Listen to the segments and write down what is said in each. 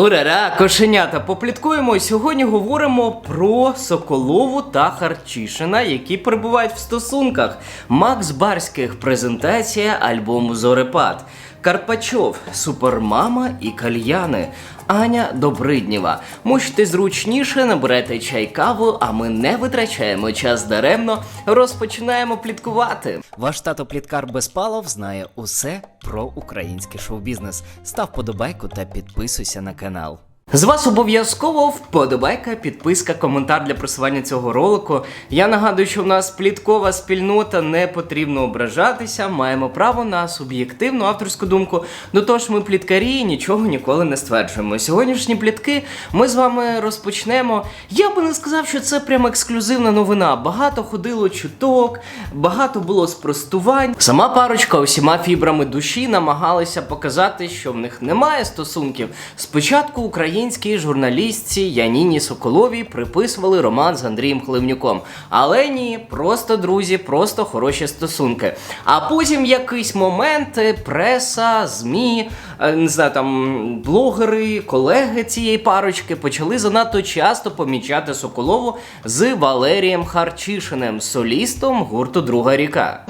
Урара, кошенята, попліткуємо. Сьогодні говоримо про Соколову та Харчишина, які перебувають в стосунках. Макс Барських презентація альбому Зорепад. Карпачов, Супермама і кальяни. Аня Добриднєва. Мучте зручніше, наберете чай каву, а ми не витрачаємо час даремно. Розпочинаємо пліткувати. Ваш тато Пліткар Безпалов знає усе про український шоу-бізнес. Став подобайку та підписуйся на канал. З вас обов'язково вподобайка, підписка, коментар для просування цього ролику. Я нагадую, що в нас пліткова спільнота, не потрібно ображатися, маємо право на суб'єктивну авторську думку. До того ж, ми пліткарі нічого ніколи не стверджуємо. Сьогоднішні плітки ми з вами розпочнемо. Я би не сказав, що це прям ексклюзивна новина. Багато ходило чуток, багато було спростувань. Сама парочка усіма фібрами душі намагалася показати, що в них немає стосунків. Спочатку українській журналістці Яніні Соколовій приписували роман з Андрієм Хливнюком. Але ні, просто друзі, просто хороші стосунки. А потім якийсь момент преса, ЗМІ, е, не знаю, там блогери, колеги цієї парочки почали занадто часто помічати Соколову з Валерієм Харчишиним, солістом гурту Друга ріка.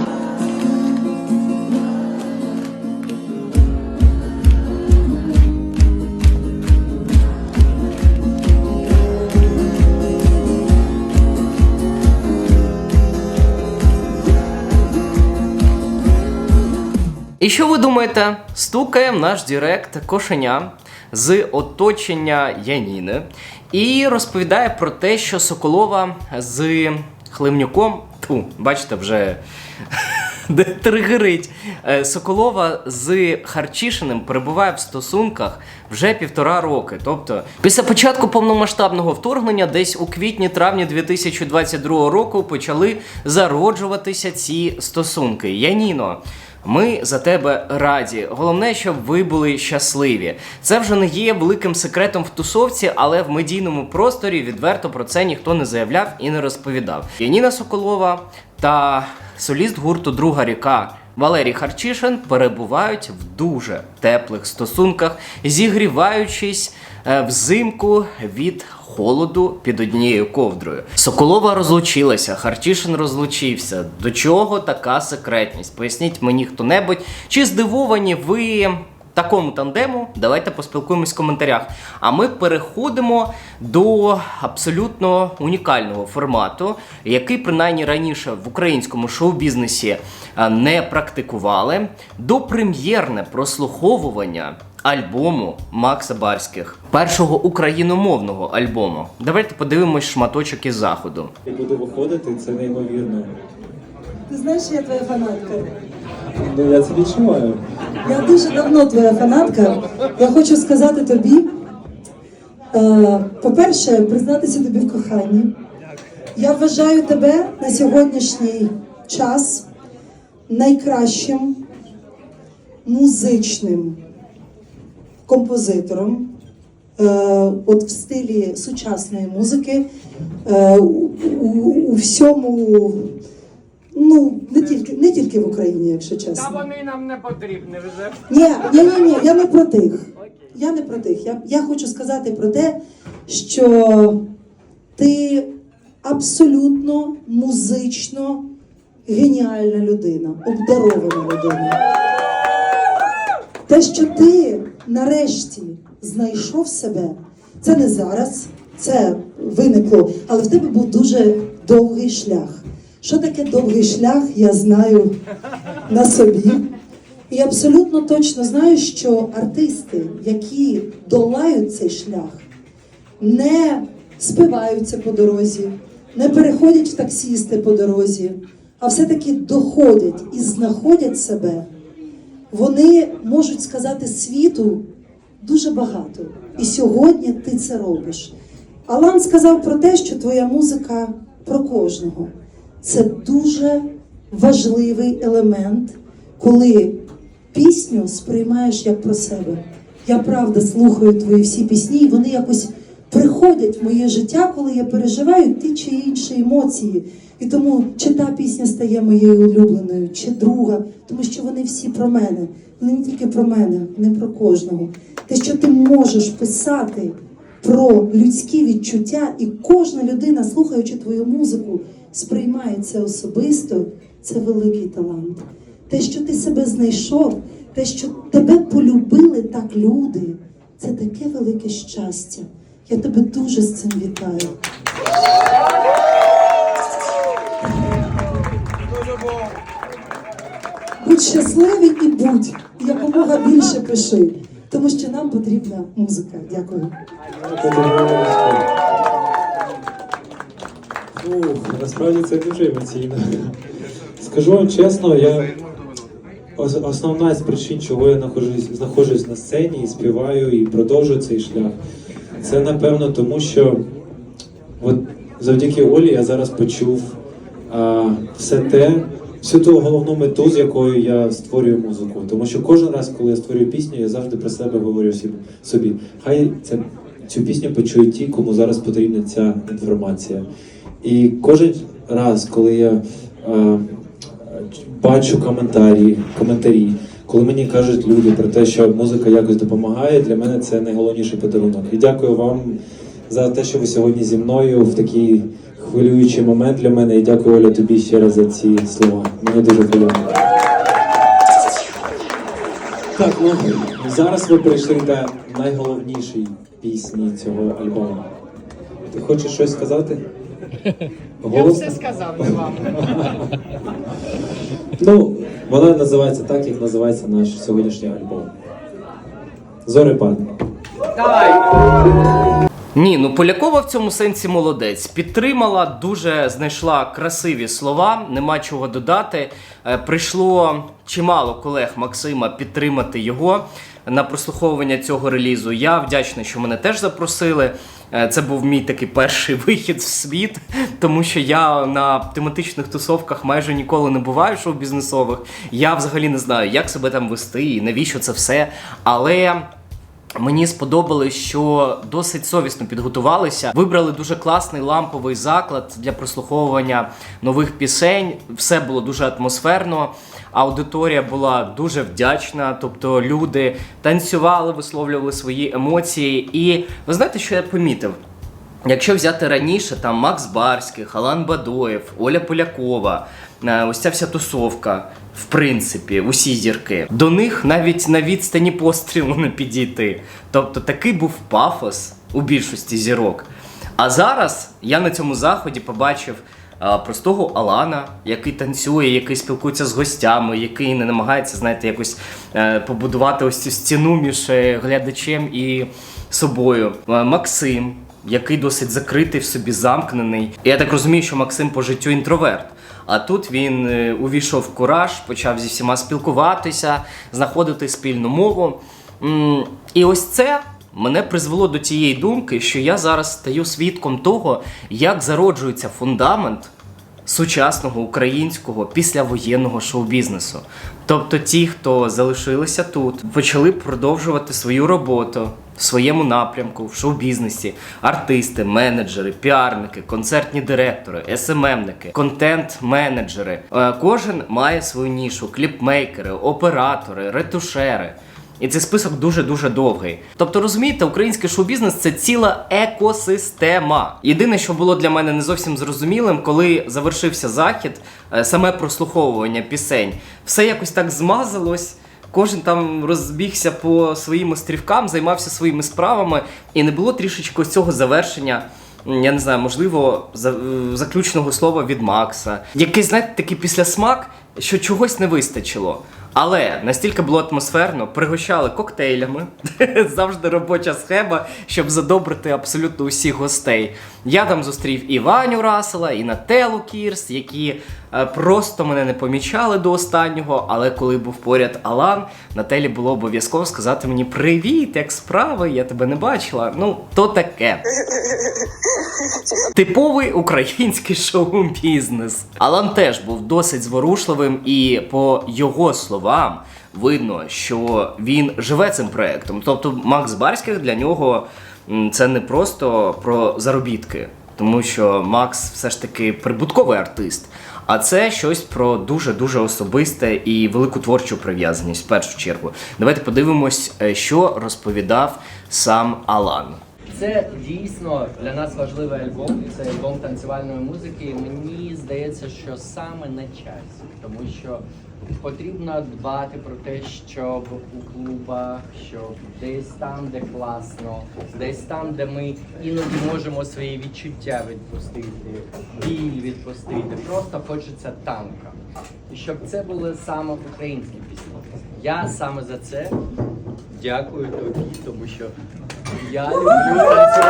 І що ви думаєте? Стукає наш Директ кошеня з оточення Яніни і розповідає про те, що Соколова з Хлимнюком, тьфу, бачите, вже де тригерить. Е, Соколова з Харчишиним перебуває в стосунках вже півтора роки. Тобто, після початку повномасштабного вторгнення, десь у квітні-травні 2022 року почали зароджуватися ці стосунки. Яніно. Ми за тебе раді. Головне, щоб ви були щасливі. Це вже не є великим секретом в тусовці, але в медійному просторі відверто про це ніхто не заявляв і не розповідав. Яніна Соколова та соліст гурту Друга ріка Валерій Харчишин перебувають в дуже теплих стосунках, зігріваючись е, взимку від холоду під однією ковдрою. Соколова розлучилася, Хартішин розлучився. До чого така секретність? Поясніть мені хто-небудь, чи здивовані ви такому тандему? Давайте поспілкуємось в коментарях. А ми переходимо до абсолютно унікального формату, який принаймні раніше в українському шоу-бізнесі не практикували, до прем'єрне прослуховування. Альбому Макса Барських, першого україномовного альбому. Давайте подивимось шматочок із заходу. І буде виходити, це неймовірно. Ти знаєш, я твоя фанатка. Ну я це відчуваю. Я дуже давно твоя фанатка. Я хочу сказати тобі, е, по-перше, признатися тобі в коханні. Я вважаю тебе на сьогоднішній час найкращим музичним композитором. е, От в стилі сучасної музики е, у, всьому, ну не тільки не тільки в Україні, якщо чесно. Та вони нам не потрібні вже. Ні, ні, ні, ні, я не про тих. Я не про тих. Я, я хочу сказати про те, що ти абсолютно музично геніальна людина, обдарована людина. Те, що ти нарешті знайшов себе, це не зараз, це виникло, але в тебе був дуже довгий шлях. Що таке довгий шлях, я знаю на собі. І абсолютно точно знаю, що артисти, які долають цей шлях, не спиваються по дорозі, не переходять в таксісти по дорозі, а все-таки доходять і знаходять себе, вони можуть сказати світу дуже багато. І сьогодні ти це робиш. Алан сказав про те, що твоя музика про кожного. Це дуже важливий елемент, коли пісню сприймаєш як про себе. Я правда слухаю твої всі пісні, і вони якось приходять в моє життя, коли я переживаю ті чи інші емоції. І тому чи та пісня стає моєю улюбленою, чи друга, тому що вони всі про мене. Вони не тільки про мене, не про кожного. Те, що ти можеш писати про людські відчуття, і кожна людина, слухаючи твою музику, сприймає це особисто, це великий талант. Те, що ти себе знайшов, те, що тебе полюбили так люди, це таке велике щастя. Я тебе дуже з цим вітаю. Будь щасливий і будь якомога більше пиши, тому що нам потрібна музика. Дякую. Ну, насправді це дуже емоційно. Скажу вам чесно, я основна з причин, чого я знаходжусь, знаходжусь на сцені і співаю, і продовжую цей шлях. Це напевно тому, що от завдяки Олі я зараз почув а, все те, всю ту головну мету, з якою я створюю музику. Тому що кожен раз, коли я створюю пісню, я завжди про себе говорю собі. Хай це, цю пісню почують ті, кому зараз потрібна ця інформація. І кожен раз, коли я е, бачу коментарі, коментарі, коли мені кажуть люди про те, що музика якось допомагає, для мене це найголовніший подарунок. І дякую вам за те, що ви сьогодні зі мною в такий хвилюючий момент для мене. І дякую Оля тобі ще раз за ці слова. Мені дуже приємно. Так, ну зараз ви прийшли до найголовнішої пісні цього альбому. Ти хочеш щось сказати? Я все сказав не вам. Ну, вона називається так, як називається наш сьогоднішній альбом. Зорепад. Давай. Ні, ну Полякова в цьому сенсі молодець. Підтримала, дуже знайшла красиві слова, нема чого додати. Е, Прийшло чимало колег Максима підтримати його на прослуховування цього релізу. Я вдячний, що мене теж запросили. Е, Це був мій такий перший вихід в світ, тому що я на тематичних тусовках майже ніколи не буваю шоу-бізнесових. Я взагалі не знаю, як себе там вести і навіщо це все. Але. Мені сподобалось, що досить совісно підготувалися. Вибрали дуже класний ламповий заклад для прослуховування нових пісень. Все було дуже атмосферно. Аудиторія була дуже вдячна. Тобто люди танцювали, висловлювали свої емоції. І ви знаєте, що я помітив? Якщо взяти раніше, там Макс Барських, Алан Бадоєв, Оля Полякова, ось ця вся тусовка, в принципі, усі зірки. До них навіть на відстані пострілу не підійти. Тобто такий був пафос у більшості зірок. А зараз я на цьому заході побачив простого Алана, який танцює, який спілкується з гостями, який не намагається, знаєте, якось е, побудувати ось цю стіну між е, глядачем і собою. Максим, який досить закритий в собі, замкнений. І я так розумію, що Максим по життю інтроверт. А тут він е, увійшов в кураж, почав зі всіма спілкуватися, знаходити спільну мову. І ось це мене призвело до тієї думки, що я зараз стаю свідком того, як зароджується фундамент сучасного українського післявоєнного шоу-бізнесу. Тобто ті, хто залишилися тут, почали продовжувати свою роботу в своєму напрямку, в шоу-бізнесі, артисти, менеджери, піарники, концертні директори, СММники, контент-менеджери. Е, Кожен має свою нішу: кліпмейкери, оператори, ретушери. І цей список дуже-дуже довгий. Тобто, розумієте, український шоу-бізнес це ціла екосистема. Єдине, що було для мене не зовсім зрозумілим, коли завершився захід, е, саме прослуховування пісень, все якось так змазалось. Кожен там розбігся по своїм острівкам, займався своїми справами, і не було трішечки цього завершення. Я не знаю, можливо, е, заключного слова від Макса. Якийсь, знаєте, такий післясмак, що чогось не вистачило. Але настільки було атмосферно, пригощали коктейлями, завжди робоча схема, щоб задобрити абсолютно усіх гостей. Я там зустрів і Ваню Расела, і Нателу Кірс, які просто мене не помічали до останнього, але коли був поряд Алан, Нателі було обов'язково сказати мені Привіт, як справи? Я тебе не бачила. Ну, то таке. Типовий український шоу-бізнес. Алан теж був досить зворушливим, і по його словам видно, що він живе цим проектом. Тобто, Макс Барських для нього це не просто про заробітки, тому що Макс все ж таки прибутковий артист. А це щось про дуже дуже особисте і велику творчу прив'язаність в першу чергу. Давайте подивимось, е, що розповідав сам Алан. Це дійсно для нас важливий альбом. Це альбом танцювальної музики. Мені здається, що саме на часі, тому що потрібно дбати про те, щоб у клубах, щоб десь там, де класно, десь там, де ми іноді можемо свої відчуття відпустити, біль відпустити. Просто хочеться танка. І щоб це були саме українські пісні. Я саме за це дякую тобі, тому що я люблю танцювальну.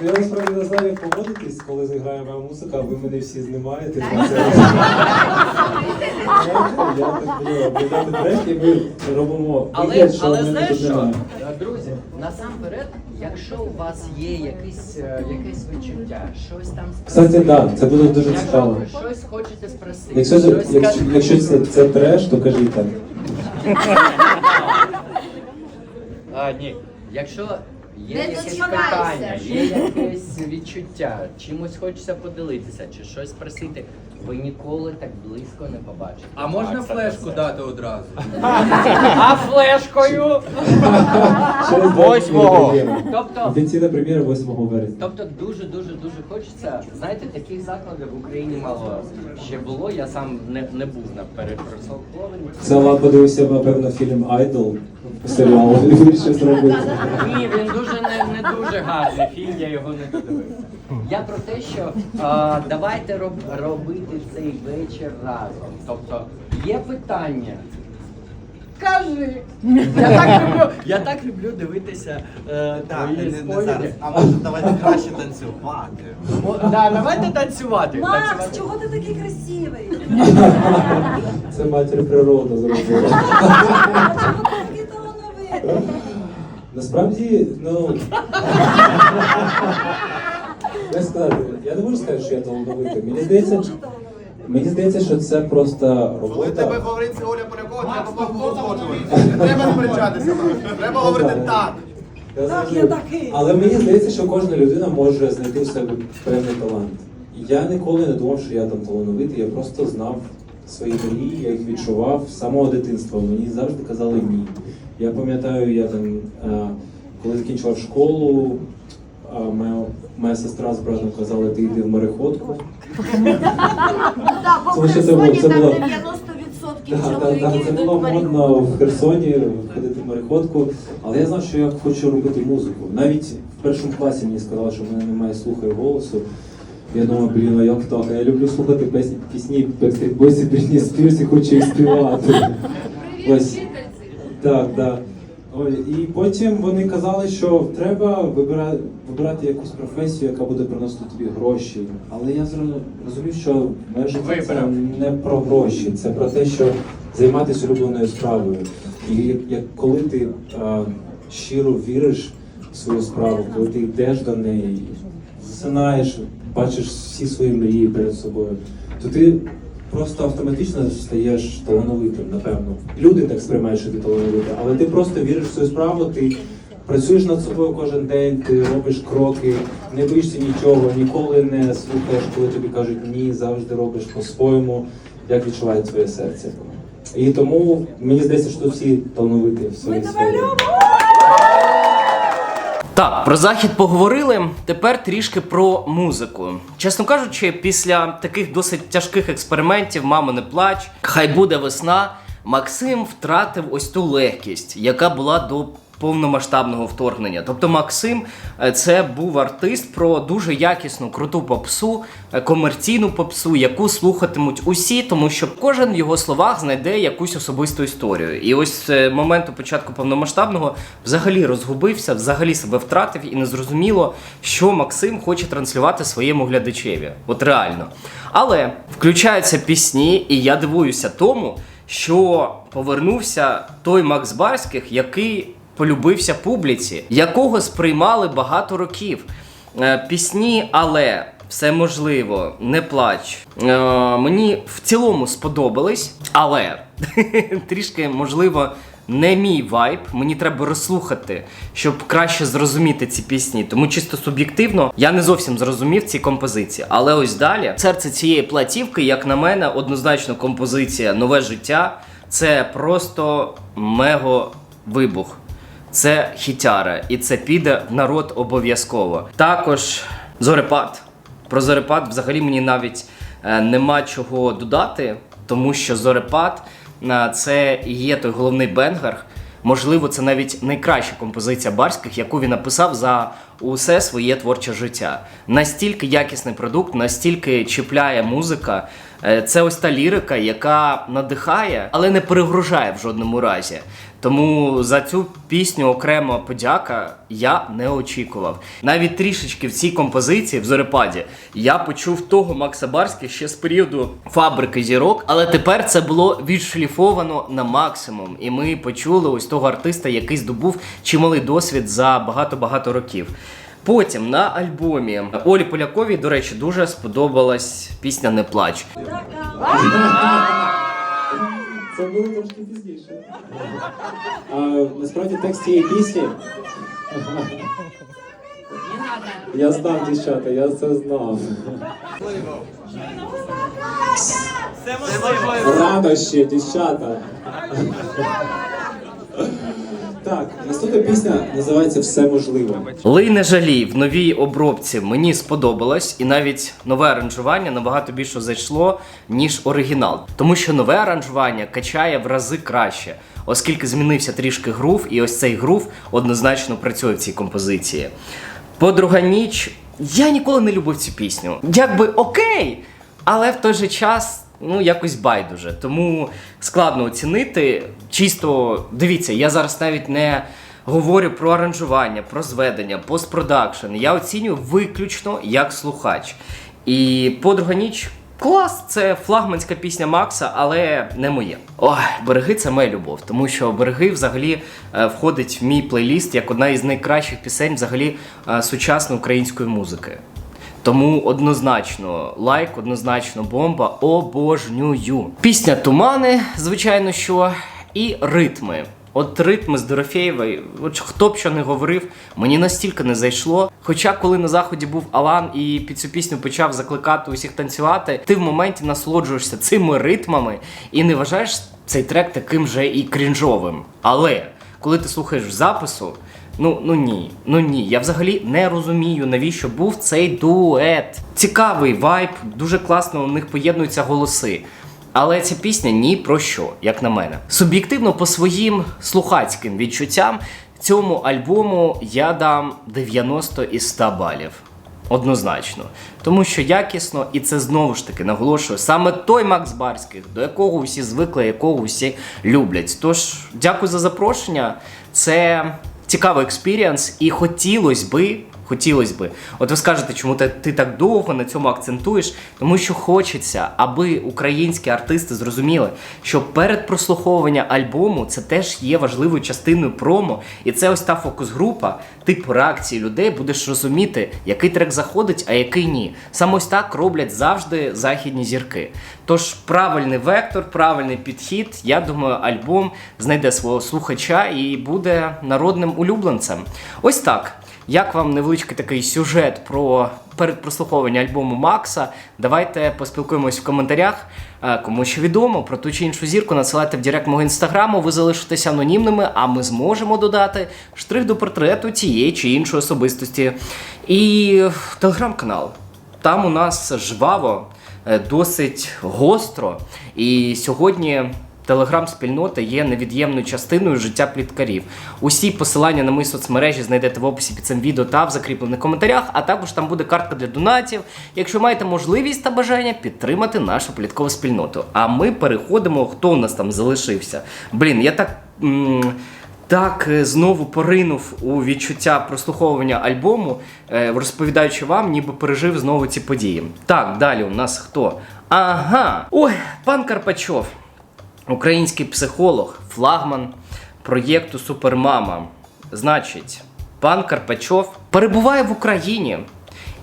Так, я насправді не знаю, як поводитись, коли зіграє моя музика, а ви мене всі знімаєте. Я об'являти трек, і ми робимо Але, але знаєш що. Друзі, насамперед, якщо у вас є якесь, е, якесь відчуття, щось там Кстати, да, це буде дуже цікаво. ви щось хочете спросити, Якщо, це- щось якщо, сказати, якщо це, це треш, то кажіть так. А, ні. Якщо є Не якесь дочекайся. питання, є якесь відчуття, чимось хочеться поділитися чи щось спросити, ви ніколи так близько не побачите. А можна флешку дати одразу? А флешкою? Восьмого. Тобто, Офіційна прем'єра 8 вересня. Тобто дуже дуже дуже хочеться. Знаєте, таких закладів в Україні мало ще було. Я сам не, не був на перепросовхованні. Це подивився, напевно, фільм Айдол серіал і вирішив зробити. Ні, він дуже не, не дуже гарний фільм, я його не додивився. Я про те, що а, давайте роб, робити цей вечір разом. Тобто є питання. Кажи! Я так люблю, я так люблю дивитися е, Так, твої не, не спойлери. зараз. А може давайте краще танцювати. О, да, давайте танцювати. Макс, танцювати. чого ти такий красивий? Це матір природа зробила. А чого ти такий талановитий? Насправді, ну. Як сказати, я не можу сказати, що я талановитий. Мені здається, мені здається, що це просто Коли тебе робота. говорить Оля Полякова, треба погоджувати. Не треба сперечатися. Треба говорити так. Я Так, я такий. Але мені здається, що кожна людина може знайти в себе певний талант. Я ніколи не думав, що я там талановитий, я просто знав свої мрії, я їх відчував з самого дитинства. Мені завжди казали ні. Я пам'ятаю, я там, е, коли закінчував школу, а моя, моя сестра з братом казали, ти йди в мореходку. Так, бо в це було- Херсоні там 90% Так, так, так, чоловіків це було модно в Херсоні ходити в мореходку, але я знав, що я хочу робити музику. Навіть в першому класі мені сказали, що в мене немає слуху і голосу. Я думав, блін, а як так? Я люблю слухати пісні, пісні Backstreet Boys і Брітні Спірс і хочу їх співати. Ось. Так, так. Ой, І потім вони казали, що треба вибирати, вибирати якусь професію, яка буде приносити тобі гроші. Але я зро- розумів, що моє життя це не про гроші, це про те, що займатися улюбленою справою. І як коли ти а, щиро віриш в свою справу, коли ти йдеш до неї, засинаєш, бачиш всі свої мрії перед собою, то ти просто автоматично стаєш талановитим, напевно. Люди так сприймають, що ти талановитий, але ти просто віриш в свою справу, ти працюєш над собою кожен день, ти робиш кроки, не боїшся нічого, ніколи не слухаєш, коли тобі кажуть ні, завжди робиш по-своєму, як відчуває твоє серце. І тому мені здається, що всі талановиті в своїй сфері. Так, про захід поговорили. Тепер трішки про музику. Чесно кажучи, після таких досить тяжких експериментів Мамо, не плач, хай буде весна. Максим втратив ось ту легкість, яка була до повномасштабного вторгнення. Тобто Максим е, це був артист про дуже якісну, круту попсу, е, комерційну попсу, яку слухатимуть усі, тому що кожен в його словах знайде якусь особисту історію. І ось з е, моменту початку повномасштабного взагалі розгубився, взагалі себе втратив і не зрозуміло, що Максим хоче транслювати своєму глядачеві. От реально. Але включаються пісні, і я дивуюся тому, що повернувся той Макс Барських, який полюбився публіці, якого сприймали багато років. Е, Пісні, але все можливо, не плач. Е, мені в цілому сподобались, але трішки можливо. Не мій вайб, мені треба розслухати, щоб краще зрозуміти ці пісні. Тому чисто суб'єктивно я не зовсім зрозумів ці композиції. Але ось далі серце цієї платівки, як на мене, однозначно композиція Нове життя. Це просто мего вибух. Це хітяра, і це піде в народ обов'язково. Також зорепад. Про зорепад взагалі мені навіть е, нема чого додати, тому що зорепад е, це і є той головний бенгер. Можливо, це навіть найкраща композиція барських, яку він написав за усе своє творче життя. Настільки якісний продукт, настільки чіпляє музика. Е, Це ось та лірика, яка надихає, але не перегружає в жодному разі. Тому за цю пісню окрема подяка я не очікував. Навіть трішечки в цій композиції в зорепаді я почув того Макса Барських ще з періоду фабрики зірок, але тепер це було відшліфовано на максимум. І ми почули ось того артиста, який здобув чималий досвід за багато-багато років. Потім на альбомі Олі Поляковій, до речі, дуже сподобалась пісня Не плач. Це було трошки пізніше. А, насправді текст цієї пісні. Я знав, дівчата, я це знав. Радощі, дівчата. Так, наступна пісня називається Все можливо. Лий не жалій в новій обробці мені сподобалось, і навіть нове аранжування набагато більше зайшло, ніж оригінал. Тому що нове аранжування качає в рази краще, оскільки змінився трішки грув, і ось цей грув однозначно працює в цій композиції. Подруга ніч. Я ніколи не любив цю пісню. Якби окей, але в той же час. Ну, якось байдуже. Тому складно оцінити. Чисто дивіться, я зараз навіть не говорю про аранжування, про зведення, постпродакшн. Я оцінюю виключно як слухач. І подруга ніч. Клас, це флагманська пісня Макса, але не моє. Ой, береги це моя любов, тому що береги взагалі е, входить в мій плейліст як одна із найкращих пісень взагалі е, сучасної української музики. Тому однозначно лайк, однозначно бомба, обожнюю. Пісня Тумани, звичайно, що, і ритми. От ритми з Дорофєєвої, от хто б що не говорив, мені настільки не зайшло. Хоча, коли на заході був Алан і під цю пісню почав закликати усіх танцювати, ти в моменті насолоджуєшся цими ритмами і не вважаєш цей трек таким же і крінжовим. Але коли ти слухаєш в запису, Ну, ну ні, ну ні. Я взагалі не розумію, навіщо був цей дует. Цікавий вайб, дуже класно у них поєднуються голоси. Але ця пісня ні про що, як на мене. Суб'єктивно, по своїм слухацьким відчуттям, цьому альбому я дам 90 із 100 балів. Однозначно. Тому що якісно, і це знову ж таки наголошую, саме той Макс Барських, до якого усі звикли, якого усі люблять. Тож, дякую за запрошення. Це цікавий експіріанс, і хотілось би. Хотілось би. От ви скажете, чому ти, так довго на цьому акцентуєш? Тому що хочеться, аби українські артисти зрозуміли, що перед прослуховуванням альбому це теж є важливою частиною промо, і це ось та фокус-група, типу реакції людей, будеш розуміти, який трек заходить, а який ні. Саме ось так роблять завжди західні зірки. Тож правильний вектор, правильний підхід. Я думаю, альбом знайде свого слухача і буде народним улюбленцем. Ось так. Як вам невеличкий такий сюжет про передпрослуховування альбому Макса? Давайте поспілкуємось в коментарях. Е, Кому що відомо про ту чи іншу зірку, надсилайте в директ мого інстаграму, ви залишитесь анонімними, а ми зможемо додати штрих до портрету тієї чи іншої особистості. І телеграм-канал. Там у нас жваво, е, досить гостро. І сьогодні телеграм-спільнота є невід'ємною частиною життя пліткарів. Усі посилання на мої соцмережі знайдете в описі під цим відео та в закріплених коментарях, а також там буде картка для донатів, якщо маєте можливість та бажання підтримати нашу пліткову спільноту. А ми переходимо, хто у нас там залишився. Блін, я так. м, так е, знову поринув у відчуття прослуховування альбому, е, розповідаючи вам, ніби пережив знову ці події. Так, далі у нас хто? Ага. Ой, пан Карпачов, український психолог, флагман проєкту Супермама. Значить, пан Карпачов перебуває в Україні.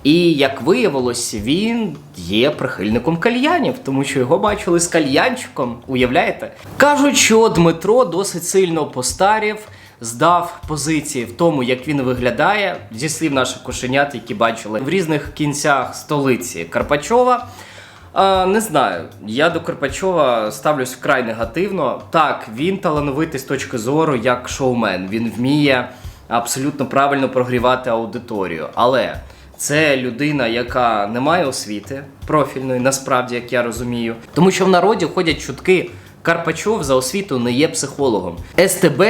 І як виявилось, він є прихильником кальянів, тому що його бачили з кальянчиком. Уявляєте? Кажуть, що Дмитро досить сильно постарів, здав позиції в тому, як він виглядає, зі слів наших кошенят, які бачили в різних кінцях столиці Карпачова. Не знаю, я до Карпачова ставлюсь вкрай негативно. Так, він талановитий з точки зору як шоумен. Він вміє абсолютно правильно прогрівати аудиторію. Але це людина, яка не має освіти профільної, насправді, як я розумію. Тому що в народі ходять чутки. Карпачов за освіту не є психологом. СТБ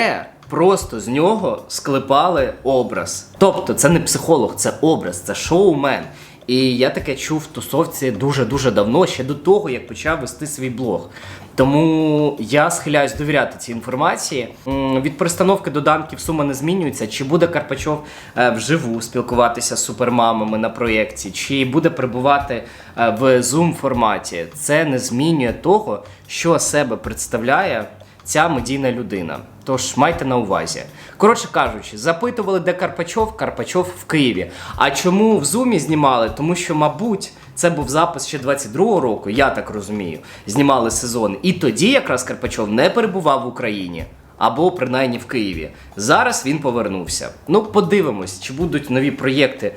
просто з нього склепали образ. Тобто, це не психолог, це образ, це шоумен. І я таке чув в тусовці дуже-дуже давно, ще до того, як почав вести свій блог. Тому я схиляюсь довіряти цій інформації. Від перестановки до данків сума не змінюється. Чи буде Карпачов е, вживу спілкуватися з супермамами на проєкті, чи буде перебувати е, в Zoom форматі? Це не змінює того, що себе представляє ця медійна людина. Тож майте на увазі. Коротше кажучи, запитували, де Карпачов, Карпачов в Києві. А чому в Зумі знімали? Тому що, мабуть, це був запис ще 22-го року, я так розумію. Знімали сезон. І тоді якраз Карпачов не перебував в Україні. Або принаймні в Києві. Зараз він повернувся. Ну, подивимось, чи будуть нові проєкти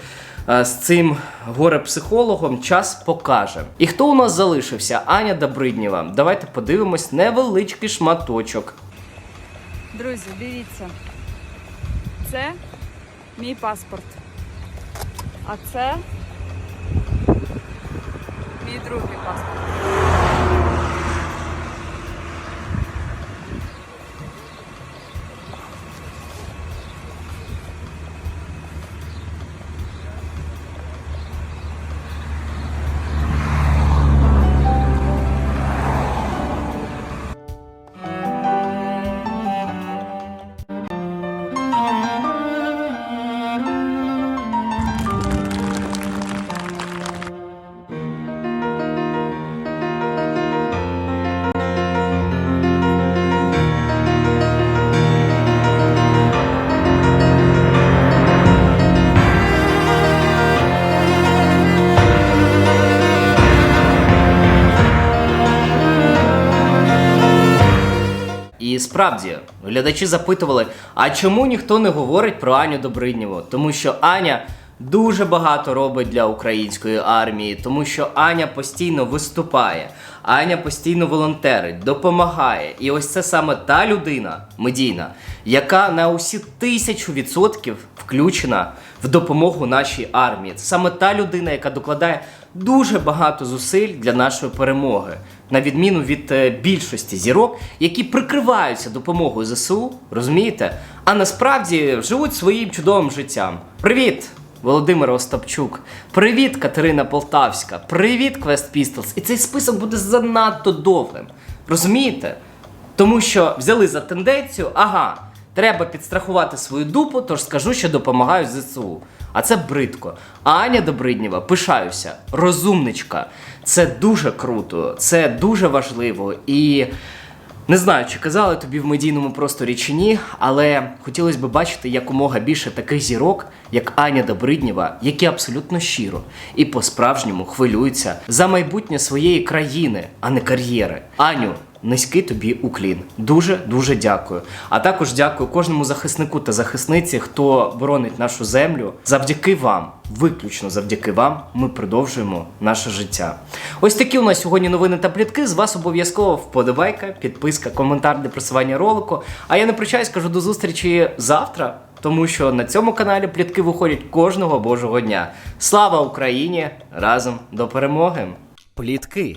е, з цим горе-психологом. Час покаже. І хто у нас залишився? Аня Добриднєва. Давайте подивимось невеличкий шматочок. Друзі, дивіться. Це мій паспорт. А це мій другий паспорт. Справді, глядачі запитували, а чому ніхто не говорить про Аню Добриднєву? Тому що Аня дуже багато робить для української армії, тому що Аня постійно виступає, Аня постійно волонтерить, допомагає. І ось це саме та людина медійна, яка на усі тисячу відсотків включена в допомогу нашій армії. Це саме та людина, яка докладає дуже багато зусиль для нашої перемоги, на відміну від е, більшості зірок, які прикриваються допомогою ЗСУ, розумієте? А насправді живуть своїм чудовим життям. Привіт! Володимир Остапчук, привіт, Катерина Полтавська, привіт, Quest Pistols. І цей список буде занадто довгим. Розумієте? Тому що взяли за тенденцію, ага, треба підстрахувати свою дупу, тож скажу, що допомагаю ЗСУ. А це бридко. А Аня Добриднєва, пишаюся, розумничка. Це дуже круто, це дуже важливо. І не знаю, чи казали тобі в медійному просторі чи ні, але хотілося б бачити якомога більше таких зірок, як Аня Добриднєва, які абсолютно щиро і по-справжньому хвилюються за майбутнє своєї країни, а не кар'єри. Аню, низький тобі уклін. Дуже дуже дякую. А також дякую кожному захиснику та захисниці, хто боронить нашу землю. Завдяки вам, виключно завдяки вам, ми продовжуємо наше життя. Ось такі у нас сьогодні новини та плітки. З вас обов'язково вподобайка, підписка, коментар для просування ролику. А я не прощаюсь, кажу до зустрічі завтра. Тому що на цьому каналі плітки виходять кожного божого дня. Слава Україні! Разом до перемоги! Плітки